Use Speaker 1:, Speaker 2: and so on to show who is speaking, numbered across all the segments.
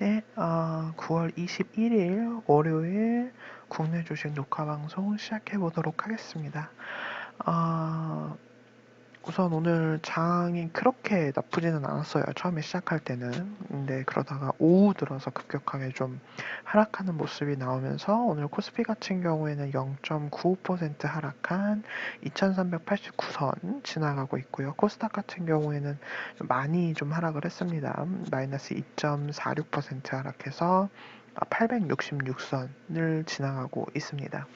Speaker 1: 네, 어, 9월 21일 월요일 국내 주식 녹화 방송 시작해 보도록 하겠습니다. 어, 우선 오늘 장이 그렇게 나쁘지는 않았어요. 처음에 시작할 때는. 근데 그러다가 오후 들어서 급격하게 좀 하락하는 모습이 나오면서 오늘 코스피 같은 경우에는 0.95% 하락한 2389선 지나가고 있고요. 코스닥 같은 경우에는 많이 좀 하락을 했습니다. 마이너스 2.46% 하락해서 866선을 지나가고 있습니다.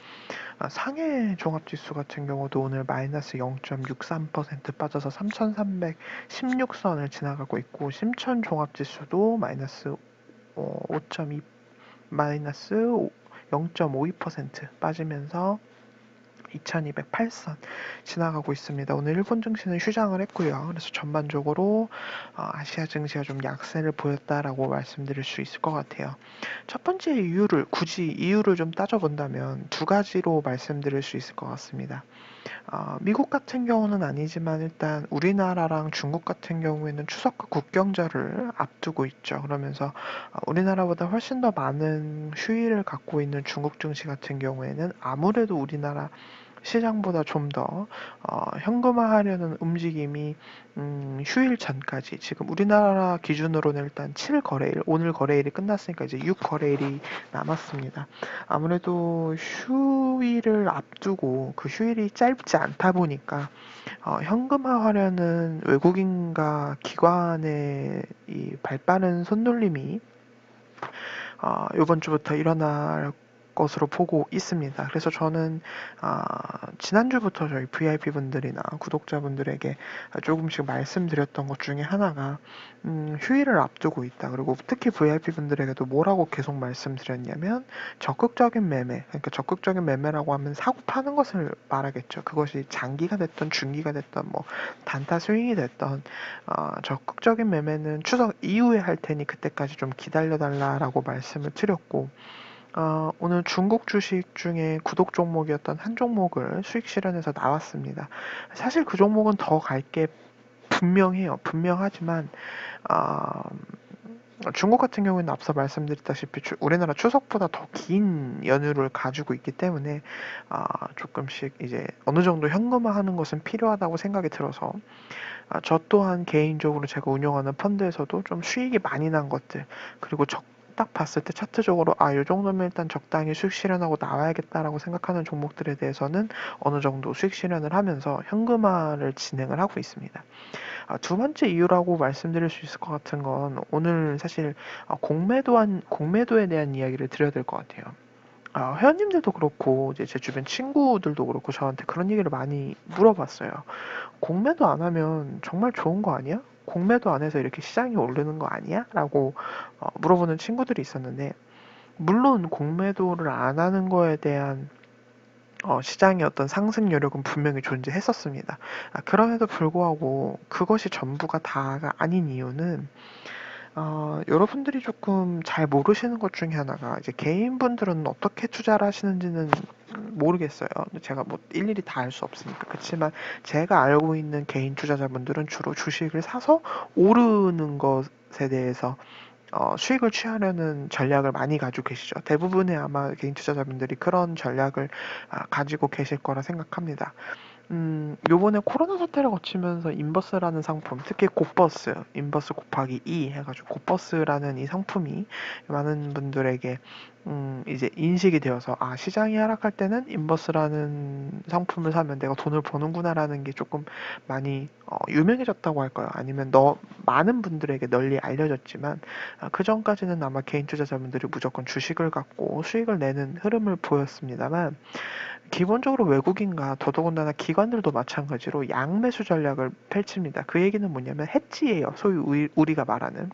Speaker 1: 아, 상해 종합지수 같은 경우도 오늘 마이너스 0.63% 빠져서 3,316선을 지나가고 있고 심천 종합지수도 마이너스 5.2 어, 마이너스 0.52% 빠지면서 2208선 지나가고 있습니다. 오늘 일본 증시는 휴장을 했고요. 그래서 전반적으로 어, 아시아 증시가 좀 약세를 보였다라고 말씀드릴 수 있을 것 같아요. 첫 번째 이유를 굳이 이유를 좀 따져본다면 두 가지로 말씀드릴 수 있을 것 같습니다. 어, 미국 같은 경우는 아니지만 일단 우리나라랑 중국 같은 경우에는 추석과 국경절을 앞두고 있죠. 그러면서 어, 우리나라보다 훨씬 더 많은 휴일을 갖고 있는 중국 증시 같은 경우에는 아무래도 우리나라 시장보다 좀더 어, 현금화하려는 움직임이 음, 휴일 전까지 지금 우리나라 기준으로는 일단 7 거래일 오늘 거래일이 끝났으니까 이제 6 거래일이 남았습니다. 아무래도 휴일을 앞두고 그 휴일이 짧지 않다 보니까 어, 현금화하려는 외국인과 기관의 이 발빠른 손놀림이 어, 이번 주부터 일어날 것으로 보고 있습니다. 그래서 저는 아, 지난주부터 저희 VIP 분들이나 구독자분들에게 조금씩 말씀드렸던 것 중에 하나가 음, 휴일을 앞두고 있다. 그리고 특히 VIP 분들에게도 뭐라고 계속 말씀드렸냐면 적극적인 매매, 그러니까 적극적인 매매라고 하면 사고 파는 것을 말하겠죠. 그것이 장기가 됐던 중기가 됐던 뭐 단타 스윙이 됐던 어, 적극적인 매매는 추석 이후에 할 테니 그때까지 좀 기다려달라라고 말씀을 드렸고 어, 오늘 중국 주식 중에 구독 종목이었던 한 종목을 수익 실현해서 나왔습니다. 사실 그 종목은 더 갈 게 분명해요. 분명하지만 어, 중국 같은 경우에는 앞서 말씀드렸다시피 우리나라 추석보다 더 긴 연휴를 가지고 있기 때문에 어, 조금씩 이제 어느 정도 현금화하는 것은 필요하다고 생각이 들어서 아, 저 또한 개인적으로 제가 운영하는 펀드에서도 좀 수익이 많이 난 것들 그리고 적, 딱 봤을 때 차트적으로 아, 요 정도면 일단 적당히 수익 실현하고 나와야겠다라고 생각하는 종목들에 대해서는 어느 정도 수익 실현을 하면서 현금화를 진행을 하고 있습니다. 아, 두 번째 이유라고 말씀드릴 수 있을 것 같은 건 오늘 사실 아, 공매도한 공매도에 대한 이야기를 드려야 될 것 같아요. 아, 회원님들도 그렇고 이제 제 주변 친구들도 그렇고 저한테 그런 얘기를 많이 물어봤어요. 공매도 안 하면 정말 좋은 거 아니야? 공매도 안 해서 이렇게 시장이 오르는 거 아니야? 라고 어, 물어보는 친구들이 있었는데 물론 공매도를 안 하는 거에 대한 어, 시장의 어떤 상승 여력은 분명히 존재했었습니다. 아, 그럼에도 불구하고 그것이 전부가 다가 아닌 이유는 어, 여러분들이 조금 잘 모르시는 것 중에 하나가 이제 개인분들은 어떻게 투자를 하시는지는 모르겠어요. 제가 뭐 일일이 다 알 수 없으니까. 그렇지만 제가 알고 있는 개인 투자자분들은 주로 주식을 사서 오르는 것에 대해서 어, 수익을 취하려는 전략을 많이 가지고 계시죠. 대부분의 아마 개인 투자자분들이 그런 전략을 아, 가지고 계실 거라 생각합니다. 음, 요번에 코로나 사태를 거치면서 인버스라는 상품, 특히 곱버스, 인버스 곱하기 2 해가지고 곱버스라는 이 상품이 많은 분들에게 음, 이제 인식이 되어서 아 시장이 하락할 때는 인버스라는 상품을 사면 내가 돈을 버는구나라는 게 조금 많이 어, 유명해졌다고 할까요? 아니면 너 많은 분들에게 널리 알려졌지만 아, 그 전까지는 아마 개인 투자자분들이 무조건 주식을 갖고 수익을 내는 흐름을 보였습니다만 기본적으로 외국인과 더더군다나 기관들도 마찬가지로 양매수 전략을 펼칩니다. 그 얘기는 뭐냐면 해지예요. 소위 우리가 말하는.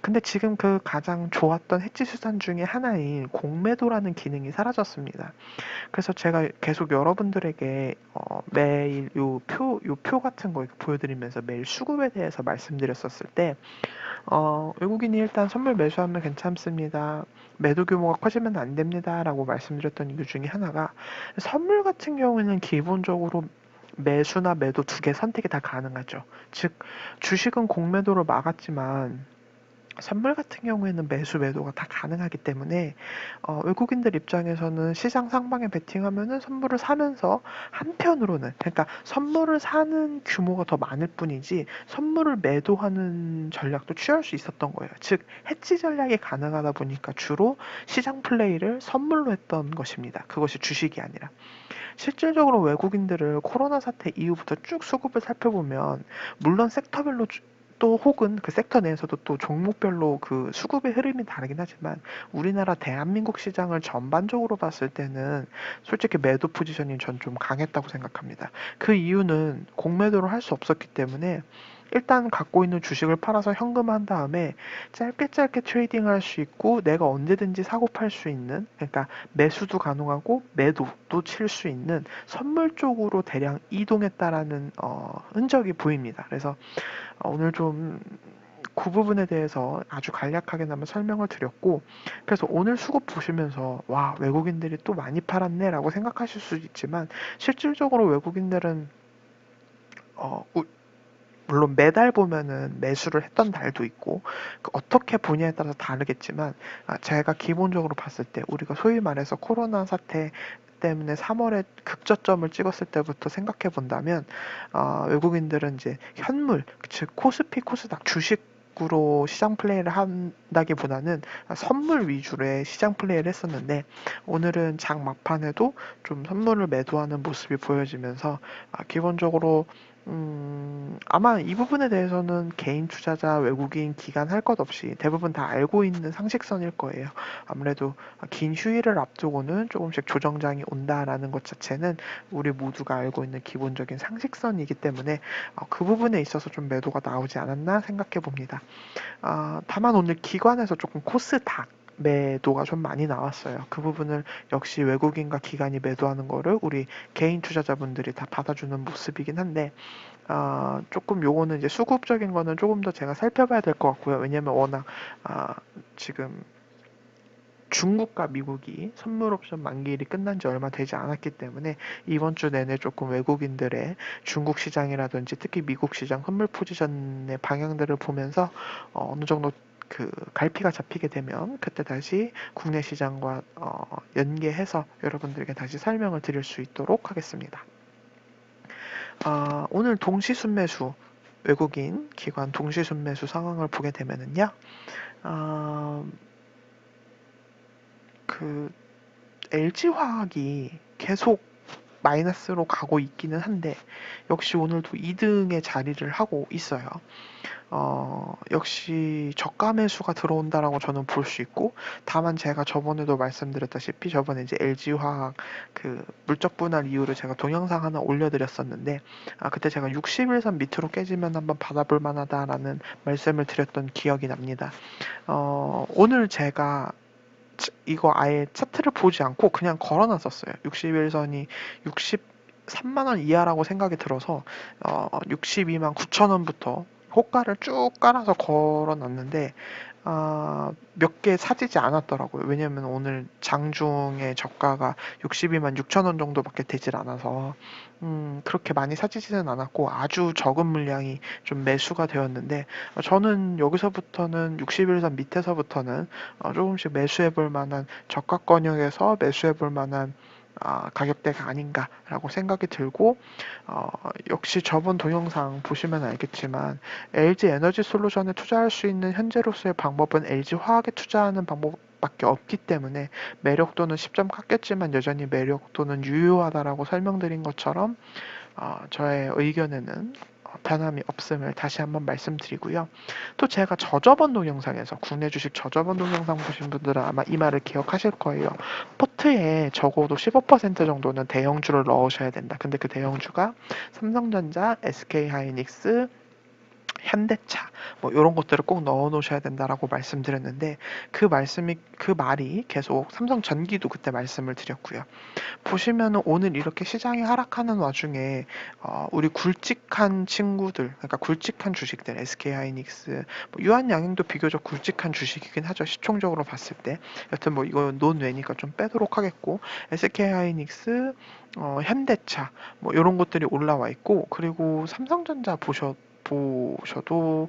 Speaker 1: 근데 지금 그 가장 좋았던 해지 수단 중에 하나인 공매도라는 기능이 사라졌습니다. 그래서 제가 계속 여러분들에게 어, 매일 요 표, 요 표 같은 거 보여드리면서 매일 수급에 대해서 말씀드렸었을 때 어, 외국인이 일단 선물 매수하면 괜찮습니다. 매도 규모가 커지면 안 됩니다. 라고 말씀드렸던 이유 중에 하나가 선물 같은 경우에는 기본적으로 매수나 매도 두 개 선택이 다 가능하죠. 즉, 주식은 공매도를 막았지만 선물 같은 경우에는 매수 매도가 다 가능하기 때문에 어, 외국인들 입장에서는 시장 상방에 베팅하면은 선물을 사면서 한편으로는 그러니까 선물을 사는 규모가 더 많을 뿐이지 선물을 매도하는 전략도 취할 수 있었던 거예요. 즉 해치 전략이 가능하다 보니까 주로 시장 플레이를 선물로 했던 것입니다. 그것이 주식이 아니라 실질적으로 외국인들을 코로나 사태 이후부터 쭉 수급을 살펴보면 물론 섹터별로 주- 또 혹은 그 섹터 내에서도 또 종목별로 그 수급의 흐름이 다르긴 하지만 우리나라 대한민국 시장을 전반적으로 봤을 때는 솔직히 매도 포지션이 전 좀 강했다고 생각합니다. 그 이유는 공매도를 할 수 없었기 때문에 일단 갖고 있는 주식을 팔아서 현금한 다음에 짧게 짧게 트레이딩을 할수 있고 내가 언제든지 사고 팔 수 있는 그러니까 매수도 가능하고 매도도 칠 수 있는 선물 쪽으로 대량 이동했다라는 어, 흔적이 보입니다. 그래서 어, 오늘 좀그 부분에 대해서 아주 간략하게나마 설명을 드렸고 그래서 오늘 수급 보시면서 와 외국인들이 또 많이 팔았네 라고 생각하실 수도 있지만 실질적으로 외국인들은 어, 우- 물론 매달 보면은 매수를 했던 달도 있고 그 어떻게 보냐에 따라서 다르겠지만 아, 제가 기본적으로 봤을 때 우리가 소위 말해서 코로나 사태 때문에 3월에 극저점을 찍었을 때부터 생각해 본다면 어, 외국인들은 이제 현물 즉 코스피 코스닥 주식 으로 시장 플레이를 한다기보다는 선물 위주로의 시장 플레이를 했었는데 오늘은 장 막판에도 좀 선물을 매도하는 모습이 보여지면서 아, 기본적으로 음, 아마 이 부분에 대해서는 개인 투자자, 외국인, 기관 할 것 없이 대부분 다 알고 있는 상식선일 거예요. 아무래도 긴 휴일을 앞두고는 조금씩 조정장이 온다라는 것 자체는 우리 모두가 알고 있는 기본적인 상식선이기 때문에 어, 그 부분에 있어서 좀 매도가 나오지 않았나 생각해 봅니다. 아, 다만 오늘 기관에서 조금 코스닥 매도가 좀 많이 나왔어요. 그 부분을 역시 외국인과 기관이 매도하는 거를 우리 개인 투자자분들이 다 받아주는 모습이긴 한데 아, 조금 요거는 이제 수급적인 거는 조금 더 제가 살펴봐야 될 것 같고요. 왜냐면 워낙 아, 지금 중국과 미국이 선물 옵션 만기일이 끝난 지 얼마 되지 않았기 때문에 이번 주 내내 조금 외국인들의 중국 시장이라든지 특히 미국 시장 선물 포지션의 방향들을 보면서 어, 어느 정도 그 갈피가 잡히게 되면 그때 다시 국내 시장과 어, 연계해서 여러분들에게 다시 설명을 드릴 수 있도록 하겠습니다. 아, 오늘 동시순매수 외국인 기관 동시순매수 상황을 보게 되면은요. 아, 그 LG화학이 계속 마이너스로 가고 있기는 한데 역시 오늘도 2등의 자리를 하고 있어요. 어, 역시 저가 매수가 들어온다라고 저는 볼 수 있고 다만 제가 저번에도 말씀드렸다시피 저번에 이제 LG화학 그 물적 분할 이후로 제가 동영상 하나 올려드렸었는데 아, 그때 제가 61선 밑으로 깨지면 한번 받아볼 만하다라는 말씀을 드렸던 기억이 납니다. 어, 오늘 제가 차- 이거 아예 차트를 보지 않고 그냥 걸어놨었어요. 61선이 63만 원 이하라고 생각이 들어서 어, 62만 9천 원부터 호가를 쭉 깔아서 걸어놨는데 아, 몇 개 사지지 않았더라고요. 왜냐면 오늘 장중에 저가가 62만 6천 원 정도밖에 되질 않아서 음, 그렇게 많이 사지지는 않았고 아주 적은 물량이 좀 매수가 되었는데 어, 저는 여기서부터는 61선 밑에서부터는 어, 조금씩 매수해 볼 만한 저가 권역에서 매수해 볼 만한 아, 가격대가 아닌가라고 생각이 들고 어, 역시 저번 동영상 보시면 알겠지만 LG 에너지 솔루션에 투자할 수 있는 현재로서의 방법은 LG 화학에 투자하는 방법 밖에 없기 때문에 매력도는 10점 깎였지만 여전히 매력도는 유효하다라고 설명드린 것처럼 어, 저의 의견에는 어, 변함이 없음을 다시 한번 말씀드리고요. 또 제가 저저번 동영상에서 국내 주식 저저번 동영상 보신 분들은 아마 이 말을 기억하실 거예요. 포트에 적어도 15% 정도는 대형주를 넣으셔야 된다. 근데 그 대형주가 삼성전자, SK하이닉스, 현대차 뭐 이런 것들을 꼭 넣어 놓으셔야 된다라고 말씀드렸는데 그 말씀이 그 말이 계속 삼성 전기도 그때 말씀을 드렸고요. 보시면은 오늘 이렇게 시장이 하락하는 와중에 어, 우리 굵직한 친구들 그러니까 굵직한 주식들 SK하이닉스 뭐 유한양행도 비교적 굵직한 주식이긴 하죠. 시총적으로 봤을 때 여튼 뭐 이거 논외니까 좀 빼도록 하겠고 SK하이닉스 어, 현대차 뭐 이런 것들이 올라와 있고 그리고 삼성전자 보셔 보셔도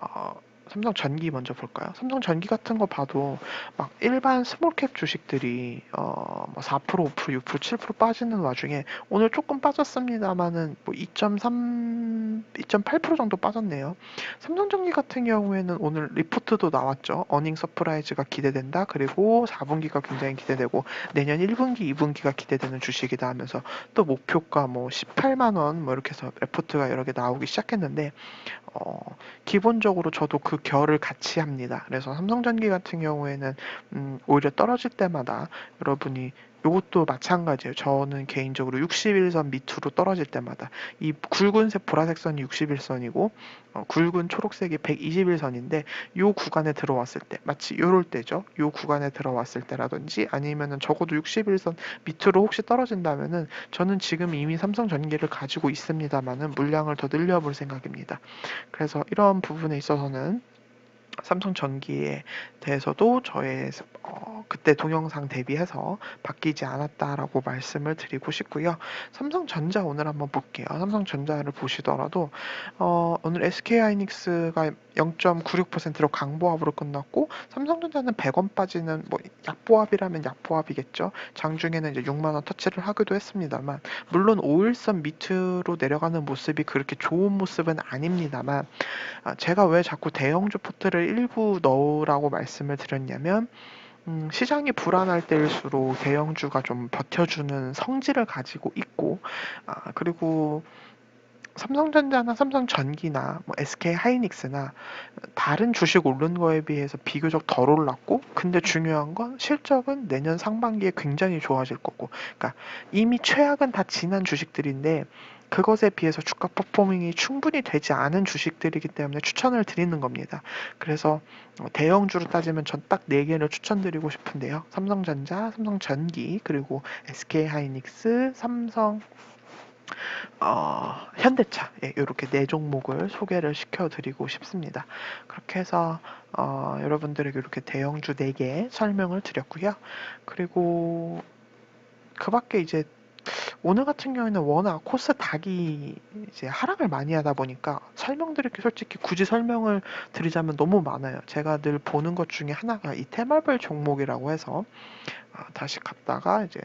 Speaker 1: 어, 삼성 전기 먼저 볼까요? 삼성 전기 같은 거 봐도 막 일반 스몰캡 주식들이 어뭐 4%, 5%, 6%, 7% 빠지는 와중에 오늘 조금 빠졌습니다만은 뭐 2.3, 2.8% 정도 빠졌네요. 삼성 전기 같은 경우에는 오늘 리포트도 나왔죠. 어닝 서프라이즈가 기대된다. 그리고 4분기가 굉장히 기대되고 내년 1분기, 2분기가 기대되는 주식이다 하면서 또 목표가 뭐 18만 원 뭐 이렇게 해서 레포트가 여러 개 나오기 시작했는데 어, 기본적으로 저도 그 결을 같이 합니다. 그래서 삼성전기 같은 경우에는 음, 오히려 떨어질 때마다 여러분이 요것도 마찬가지예요. 저는 개인적으로 61선 밑으로 떨어질 때마다 이 굵은색 보라색 선이 61선이고 어, 굵은 초록색이 121선인데 요 구간에 들어왔을 때 마치 요럴 때죠. 요 구간에 들어왔을 때라든지 아니면은 적어도 61선 밑으로 혹시 떨어진다면은 저는 지금 이미 삼성 전기를 가지고 있습니다만은 물량을 더 늘려볼 생각입니다. 그래서 이런 부분에 있어서는 삼성 전기에 대해서도 저의 어, 그때 동영상 대비해서 바뀌지 않았다라고 말씀을 드리고 싶고요. 삼성전자 오늘 한번 볼게요. 삼성전자를 보시더라도 어, 오늘 SK하이닉스가 0.96%로 강보합으로 끝났고 삼성전자는 100원 빠지는 뭐 약보합이라면 약보합이겠죠. 장중에는 이제 6만 원 터치를 하기도 했습니다만 물론 5일선 밑으로 내려가는 모습이 그렇게 좋은 모습은 아닙니다만 아, 제가 왜 자꾸 대형주 포트를 일부 넣으라고 말씀을 드렸냐면 음, 시장이 불안할 때일수록 대형주가 좀 버텨주는 성질을 가지고 있고 아, 그리고 삼성전자나 삼성전기나 뭐 SK 하이닉스나 다른 주식 오른 거에 비해서 비교적 덜 올랐고 근데 중요한 건 실적은 내년 상반기에 굉장히 좋아질 거고. 그러니까 이미 최악은 다 지난 주식들인데 그것에 비해서 주가 퍼포밍이 충분히 되지 않은 주식들이기 때문에 추천을 드리는 겁니다. 그래서 어, 대형주로 따지면 전딱네 개를 추천드리고 싶은데요. 삼성전자, 삼성전기, 그리고 SK하이닉스, 삼성 어, 현대차 예, 이렇게 네 종목을 소개를 시켜드리고 싶습니다. 그렇게 해서 어, 여러분들에게 이렇게 대형주 4개 설명을 드렸고요. 그리고 그 밖에 이제 오늘 같은 경우에는 워낙 코스 닥이 이제 하락을 많이 하다 보니까 설명드릴 게 솔직히 굳이 설명을 드리자면 너무 많아요. 제가 늘 보는 것 중에 하나가 이 테마별 종목이라고 해서 아, 다시 갔다가 이제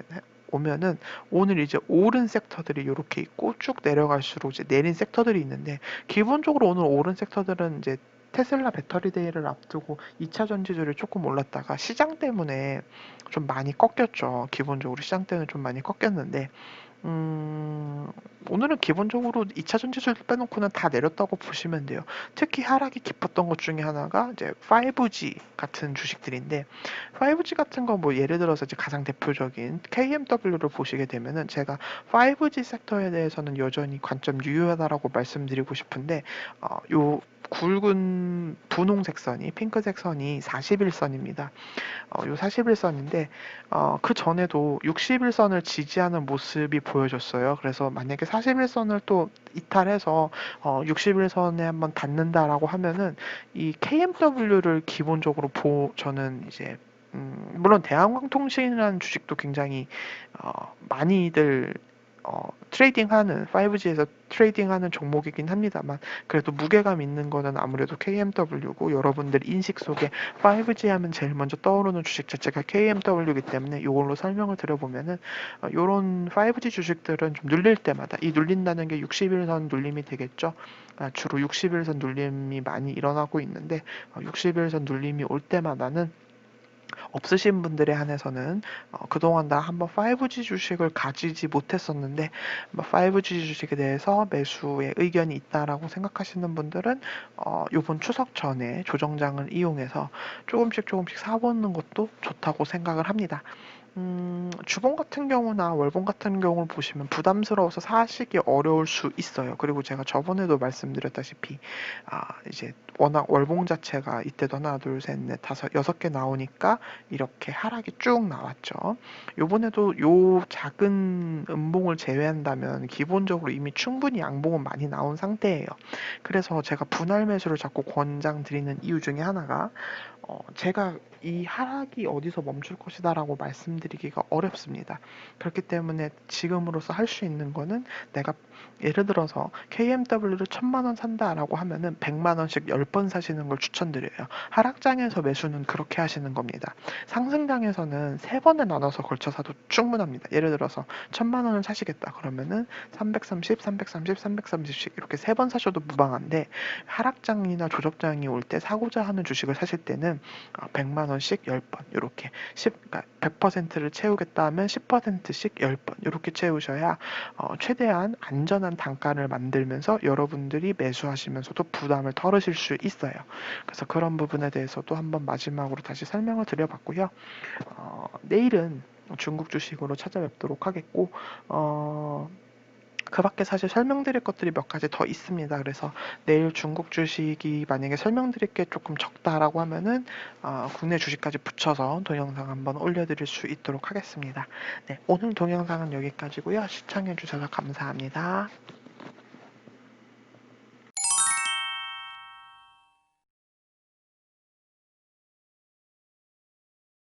Speaker 1: 오면은 오늘 이제 오른 섹터들이 이렇게 있고 쭉 내려갈수록 이제 내린 섹터들이 있는데 기본적으로 오늘 오른 섹터들은 이제 테슬라 배터리 데이를 앞두고 2차 전지들이 조금 올랐다가 시장 때문에 좀 많이 꺾였죠. 기본적으로 시장 때문에 좀 많이 꺾였는데 음, 오늘은 기본적으로 2차 전지수를 빼놓고는 다 내렸다고 보시면 돼요. 특히 하락이 깊었던 것 중에 하나가 이제 5G 같은 주식들인데 5G 같은 거 뭐 예를 들어서 이제 가장 대표적인 KMW를 보시게 되면은 제가 5G sek터에 대해서는 여전히 관점 유효하다라고 말씀드리고 싶은데 어, 요 굵은 분홍색 선이 핑크색 선이 41선입니다. 어, 요 41선인데 어, 그 전에도 61선을 지지하는 모습이 보여졌어요. 그래서 만약에 41선을 또 이탈해서 어, 61선에 한번 닿는다라고 하면은 이 KMW를 기본적으로 보 저는 이제 음, 물론 대한광통신이라는 주식도 굉장히 어, 많이들 어, 트레이딩하는 5G에서 트레이딩하는 종목이긴 합니다만 그래도 무게감 있는 거는 아무래도 KMW고 여러분들 인식 속에 5G 하면 제일 먼저 떠오르는 주식 자체가 KMW이기 때문에 이걸로 설명을 드려보면은 어, 이런 5G 주식들은 좀 눌릴 때마다 이 눌린다는 게 60일선 눌림이 되겠죠. 아, 주로 60일선 눌림이 많이 일어나고 있는데 어, 60일선 눌림이 올 때마다는 없으신 분들에 한해서는 어, 그동안 나 한번 5G 주식을 가지지 못했었는데 5G 주식에 대해서 매수의 의견이 있다라고 생각하시는 분들은 어, 이번 추석 전에 조정장을 이용해서 조금씩 조금씩 사보는 것도 좋다고 생각을 합니다. 음, 주봉 같은 경우나 월봉 같은 경우를 보시면 부담스러워서 사시기 어려울 수 있어요. 그리고 제가 저번에도 말씀드렸다시피, 아, 이제 워낙 월봉 자체가 이때도 하나, 둘, 셋, 넷, 다섯, 여섯 개 나오니까 이렇게 하락이 쭉 나왔죠. 요번에도 요 작은 음봉을 제외한다면 기본적으로 이미 충분히 양봉은 많이 나온 상태예요. 그래서 제가 분할 매수를 자꾸 권장드리는 이유 중에 하나가, 어, 제가 이 하락이 어디서 멈출 것이다라고 말씀드리 말씀드리기가 어렵습니다. 그렇기 때문에 지금으로서 할 수 있는 거는 내가 예를 들어서 KMW를 천만 원 산다라고 하면은 100만 원씩 10번 사시는 걸 추천드려요. 하락장에서 매수는 그렇게 하시는 겁니다. 상승장에서는 세 번에 나눠서 걸쳐 사도 충분합니다. 예를 들어서 천만 원을 사시겠다 그러면은 330, 330, 330씩 이렇게 세 번 사셔도 무방한데 하락장이나 조접장이 올 때 사고자 하는 주식을 사실 때는 100만 원씩 10번 이렇게 10 그러니까 100%를 채우겠다 하면 10%씩 10번 이렇게 채우셔야 어, 최대한 안전한 단가를 만들면서 여러분들이 매수하시면서도 부담을 덜으실 수 있어요. 그래서 그런 부분에 대해서도 한번 마지막으로 다시 설명을 드려봤고요. 어, 내일은 중국 주식으로 찾아뵙도록 하겠고 어, 그 밖에 사실 설명드릴 것들이 몇 가지 더 있습니다. 그래서 내일 중국 주식이 만약에 설명드릴 게 조금 적다라고 하면은 어, 국내 주식까지 붙여서 동영상 한번 올려드릴 수 있도록 하겠습니다. 네, 오늘 동영상은 여기까지고요. 시청해주셔서 감사합니다.